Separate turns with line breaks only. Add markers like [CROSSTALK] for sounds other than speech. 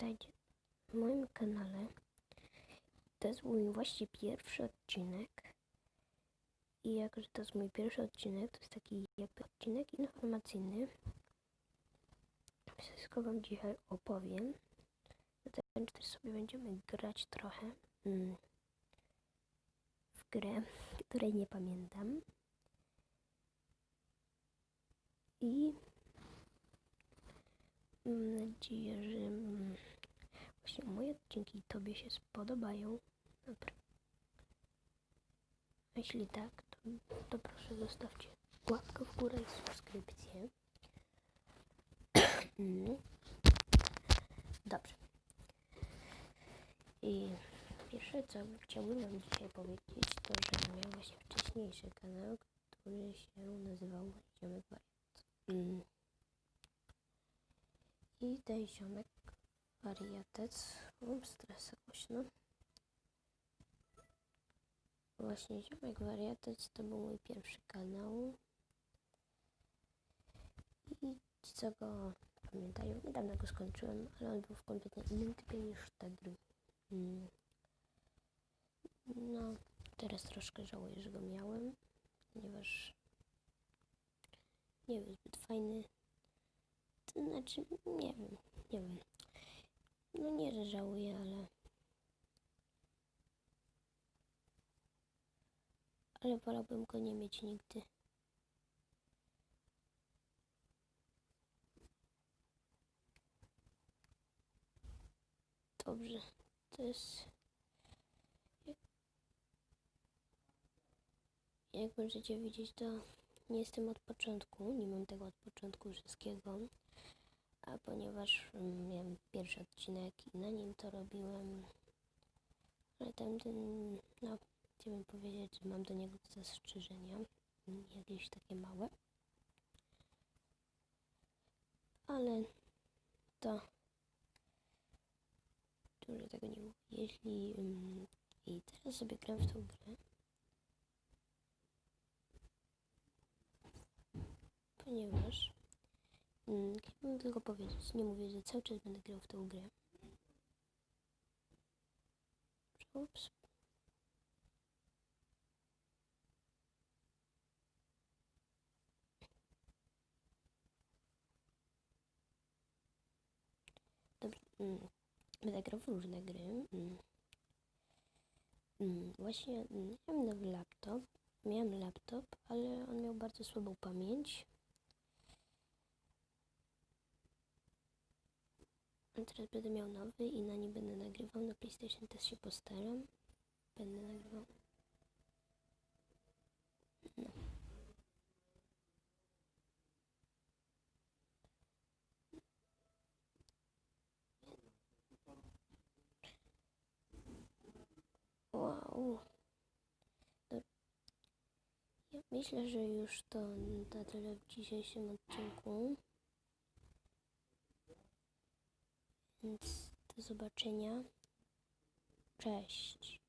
Witajcie w moim kanale. To jest mój właśnie pierwszy odcinek. I jako, że to jest mój pierwszy odcinek, to jest taki jakby odcinek informacyjny. Wszystko Wam dzisiaj opowiem. Zatem też sobie będziemy grać trochę mm, w grę, której nie pamiętam. I Mam nadzieję, że mm, właśnie moje odcinki Tobie się spodobają. Dobra. Jeśli tak, to, to proszę zostawcie łapkę w górę i subskrypcję. Mm. [CLEARS THROAT] Dobrze. I pierwsze, co chciałbym Wam dzisiaj powiedzieć, to, że miał właśnie wcześniejszy kanał, który się nazywał Ziomek Wariat. I ten ziomek wariatec. Mam stresa głośno. Właśnie ziomek wariatec to był mój pierwszy kanał. I ci co go pamiętają, niedawno go skończyłem, ale on był w kompletnie innym typie niż wtedy. Mm. No, teraz troszkę żałuję, że go miałem, ponieważ nie był zbyt fajny. Znaczy, nie wiem, nie wiem. No nie, że żałuję, ale... Ale wolałbym go nie mieć nigdy. Dobrze, to jest... Jak możecie widzieć, to nie jestem od początku, nie mam tego od początku wszystkiego a ponieważ mm, miałem pierwszy odcinek i na nim to robiłem, ale tamten, no, chciałbym powiedzieć, że mam do niego zastrzeżenia, jakieś takie małe, ale to dużo tego nie mówię. Jeśli um, i teraz sobie gram w tą grę, ponieważ Mm, Chciałbym tylko powiedzieć, nie mówię, że cały czas będę grał w tę grę. Ups. Mm, będę grał w różne gry. Mm. Mm, właśnie mm, miałem nowy laptop. Miałem laptop, ale on miał bardzo słabą pamięć. Teraz będę miał nowy i na nim będę nagrywał. Na PlayStation też się postaram. Będę nagrywał. No. Wow. Do... Ja myślę, że już to na tyle w dzisiejszym odcinku. Więc do zobaczenia. Cześć.